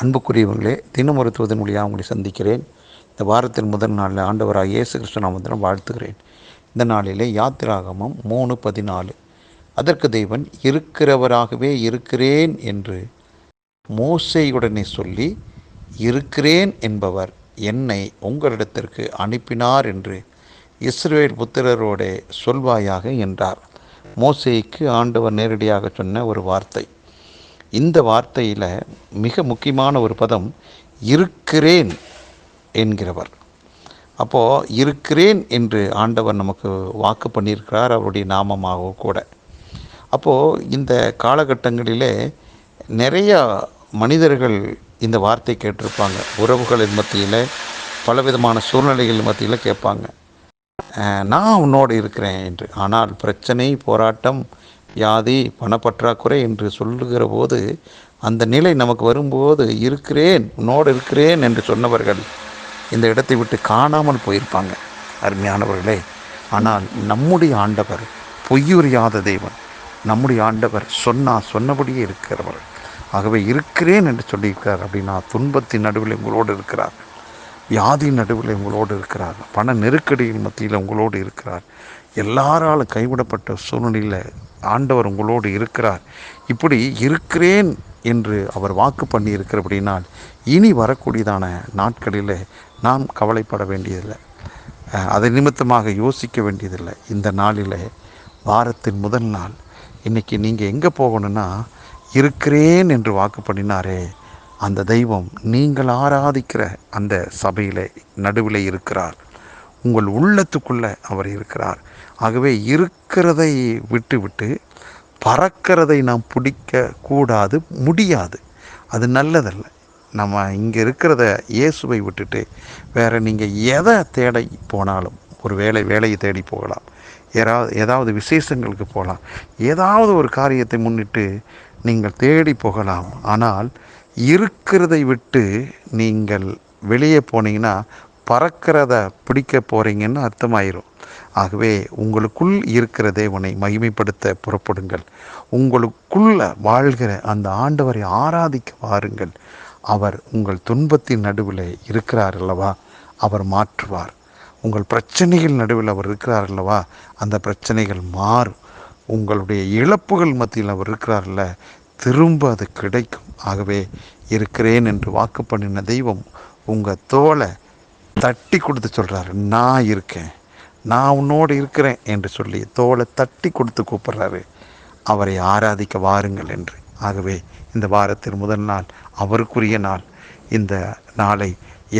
அன்புக்குரியவர்களே தினம் மருத்துவதன் மொழியாக உங்களை சந்திக்கிறேன். இந்த வாரத்தின் முதல் நாளில் ஆண்டவராக இயேசு கிறிஸ்து வாழ்த்துகிறேன். இந்த நாளிலே யாத்திராகமம் மூணு பதினாலு. அதற்கு தெய்வன் இருக்கிறவராகவே இருக்கிறேன் என்று மோசையுடனே சொல்லி இருக்கிறேன் என்பவர் என்னை உங்களிடத்திற்கு அனுப்பினார் என்று இஸ்ரேல் புத்திரரோட சொல்வாயாக என்றார். மோசைக்கு ஆண்டவர் நேரடியாக சொன்ன ஒரு வார்த்தை. இந்த வார்த்தையில் மிக முக்கியமான ஒரு பதம் இருக்கிறேன் என்கிறவர். அப்போது இருக்கிறேன் என்று ஆண்டவர் நமக்கு வாக்கு பண்ணியிருக்கிறார் அவருடைய நாமமாக கூட. அப்போது இந்த காலகட்டங்களிலே நிறையா மனிதர்கள் இந்த வார்த்தை கேட்டிருப்பாங்க. உறவுகளின் மத்தியில் பலவிதமான சூழ்நிலைகள் மத்தியில் கேட்பாங்க. நான் உன்னோடு இருக்கிறேன் என்று. ஆனால் பிரச்சனை போராட்டம் வியாதி பணப்பற்றாக்குறை என்று சொல்லுகிற போது அந்த நிலை நமக்கு வரும்போது இருக்கிறேன் உன்னோடு இருக்கிறேன் என்று சொன்னவர்கள் இந்த இடத்தை விட்டு காணாமல் போயிருப்பாங்க. அருமையானவர்களே ஆனால் நம்முடைய ஆண்டவர் பொய்யுறியாத தெய்வன் நம்முடைய ஆண்டவர் சொன்னால் சொன்னபடியே இருக்கிறவர். ஆகவே இருக்கிறேன் என்று சொல்லியிருக்கிறார் அப்படின்னா துன்பத்தின் நடுவில் உங்களோடு இருக்கிறார். வியாதியின் நடுவில் உங்களோடு இருக்கிறார். பண நெருக்கடியின் மத்தியில் உங்களோடு இருக்கிறார். எல்லாராலும் கைவிடப்பட்ட சூழ்நிலையில் ஆண்டவர் உங்களோடு இருக்கிறார். இப்படி இருக்கிறேன் என்று அவர் வாக்கு பண்ணி இருக்கிறபடினால் இனி வரக்கூடியதான நாட்களில் நாம் கவலைப்பட வேண்டியதில்லை. அதை நிமித்தமாக யோசிக்க வேண்டியதில்லை. இந்த நாளில் வாரத்தின் முதல் நாள். இன்றைக்கி நீங்கள் எங்கே போகணுன்னா இருக்கிறேன் என்று வாக்கு பண்ணினாரே அந்த தெய்வம் நீங்கள் ஆராதிக்கிற அந்த சபையில் நடுவில் இருக்கிறார். உங்கள் உள்ளத்துக்குள்ளே அவர் இருக்கிறார். ஆகவே இருக்கிறதை விட்டுவிட்டு பறக்கிறதை நாம் பிடிக்க கூடாது முடியாது. அது நல்லதல்ல. நம்ம இங்கே இருக்கிறத இயேசுவை விட்டுட்டு வேறு நீங்கள் எதை தேட போனாலும் ஒரு வேலை வேலையை தேடி போகலாம். ஏதாவது ஏதாவது விசேஷங்களுக்கு போகலாம். ஏதாவது ஒரு காரியத்தை முன்னிட்டு நீங்கள் தேடி போகலாம். ஆனால் இருக்கிறதை விட்டு நீங்கள் வெளியே போனீங்கன்னா பறக்கிறத பிடிக்க போகிறீங்கன்னு அர்த்தமாயிரும். ஆகவே உங்களுக்குள் இருக்கிற தேவனை மகிமைப்படுத்த புறப்படுங்கள். உங்களுக்குள்ள வாழ்கிற அந்த ஆண்டவரை ஆராதிக்க வாருங்கள். அவர் உங்கள் துன்பத்தின் நடுவில் இருக்கிறார் அல்லவா? அவர் மாற்றுவார். உங்கள் பிரச்சனைகள் நடுவில் அவர் இருக்கிறார் அல்லவா? அந்த பிரச்சனைகள் மாறும். உங்களுடைய இழப்புகள் மத்தியில் அவர் இருக்கிறார்ல திரும்ப அது கிடைக்கும். ஆகவே இருக்கிறேன் என்று வாக்கு பண்ணின தெய்வம் உங்கள் தோலை தட்டி கொடுத்து சொல்கிறாரு நான் இருக்கேன். நான் உன்னோடு இருக்கிறேன் என்று சொல்லி தோலை தட்டி கொடுத்து கூப்பிட்றாரு. அவரை ஆராதிக்க வாருங்கள் என்று. ஆகவே இந்த வாரத்தின் முதல் நாள் அவருக்குரிய நாள். இந்த நாளை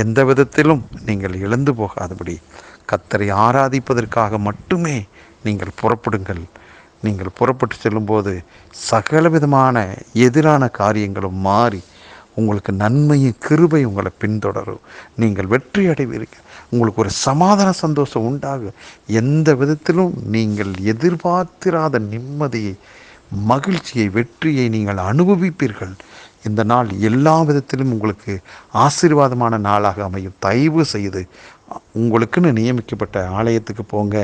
எந்த விதத்திலும் நீங்கள் இழந்து போகாதபடி கத்தரை ஆராதிப்பதற்காக மட்டுமே நீங்கள் புறப்படுங்கள். நீங்கள் புறப்பட்டு செல்லும்போது சகல விதமான எதிரான காரியங்களும் மாறி உங்களுக்கு நன்மையும் கிருபை உங்களை பின்தொடரும். நீங்கள் வெற்றி அடைவீர்கள். உங்களுக்கு ஒரு சமாதான சந்தோஷம் உண்டாகும். எந்த விதத்திலும் நீங்கள் எதிர்பார்த்திராத நிம்மதியை மகிழ்ச்சியை வெற்றியை நீங்கள் அனுபவிப்பீர்கள். இந்த நாள் எல்லா விதத்திலும் உங்களுக்கு ஆசீர்வாதமான நாளாக அமையும். தயவு செய்து உங்களுக்குன்னு நியமிக்கப்பட்ட ஆலயத்துக்கு போங்க.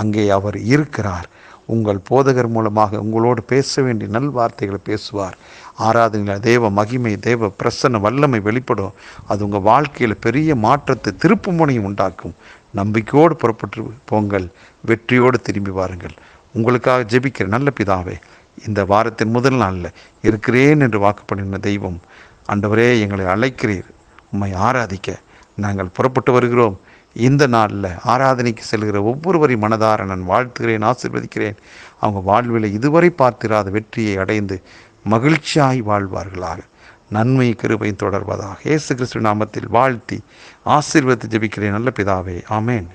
அங்கே அவர் இருக்கிறார். உங்கள் போதகர் மூலமாக உங்களோடு பேச வேண்டிய நல் வார்த்தைகளை பேசுவார். ஆராதனையில் தேவ மகிமை தேவ பிரசன்ன வல்லமை வெளிப்படும். அது உங்கள் வாழ்க்கையில் பெரிய மாற்றத்தை திருப்பு முனையும் உண்டாக்கும். நம்பிக்கையோடு புறப்பட்டு போங்கள். வெற்றியோடு திரும்பி வாருங்கள். உங்களுக்காக ஜெபிக்கிற நல்ல பிதாவே இந்த வாரத்தின் முதல் நாளில் இருக்கிறேன் என்று வாக்கு பண்ணின தெய்வம் அண்டவரே எங்களை அழைக்கிறீர். உம்மை ஆராதிக்க நாங்கள் புறப்பட்டு வருகிறோம். இந்த நாளில் ஆராதனைக்கு செல்கிற ஒவ்வொருவரையும் மனதார நான் வாழ்த்துகிறேன் ஆசிர்வதிக்கிறேன். அவங்க வாழ்வில் இதுவரை பார்த்திராத வெற்றியை அடைந்து மகிழ்ச்சியாய் வாழ்வார்களாக. நன்மை கிருபையும் தொடர்வதாக. இயேசு கிறிஸ்து நாமத்தில் வாழ்த்தி ஆசீர்வதித்து ஜெபிக்கிறேன். நல்ல பிதாவே ஆமேன்.